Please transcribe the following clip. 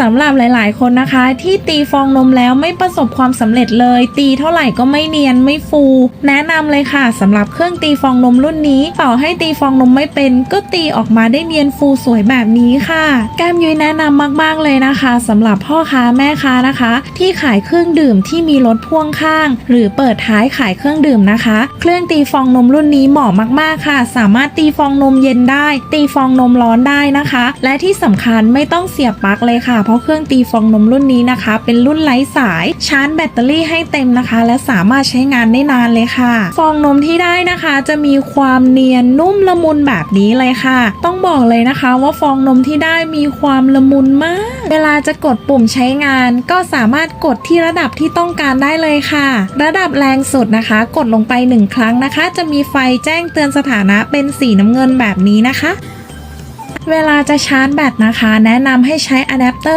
สำหรับหลายๆ คนนะคะ ที่ตีฟองนมแล้วไม่ประสบความสำเร็จเลย ตีเท่าไหร่ก็ไม่เนียนไม่ฟู แนะนำเลยค่ะสำหรับเครื่องตีฟองนมรุ่นนี้ ต่อให้ตีฟองนมไม่เป็น ก็ตีออกมาได้เนียนฟูสวยแบบนี้ค่ะ แก้มยุ้ยแนะนำมากๆเลยนะคะสำหรับพ่อค้าแม่ค้านะคะ ที่ขายเครื่องดื่มที่มีรถพ่วงข้าง หรือเปิดท้ายขายเครื่องดื่มนะคะ เครื่องตีฟองนมรุ่นนี้เหมาะมาก ๆค่ะ สามารถตีฟองนมเย็นได้ ตีฟองนมร้อนได้นะคะ และที่สำคัญไม่ต้องเสียบปลั๊กเลยค่ะเพราะเครื่องตีฟองนมรุ่นนี้นะคะ เป็นรุ่นไร้สายชาร์จแบตเตอรี่ให้เต็มนะคะ และสามารถใช้งานได้นานเลยค่ะ ฟองนมที่ได้นะคะ จะมีความเนียนนุ่มละมุนแบบนี้เลยค่ะ ต้องบอกเลยนะคะว่าฟองนมที่ได้มีความละมุนมาก เวลาจะกดปุ่มใช้งาน ก็สามารถกดที่ระดับที่ต้องการได้เลยค่ะ ระดับแรงสุดนะคะ กดลงไปหนึ่งครั้งนะคะ จะมีไฟแจ้งเตือนสถานะเป็นสีน้ำเงินแบบนี้นะคะ เวลาจะชาร์จแบตนะคะ แนะนำให้ใช้อะแดปเตอร์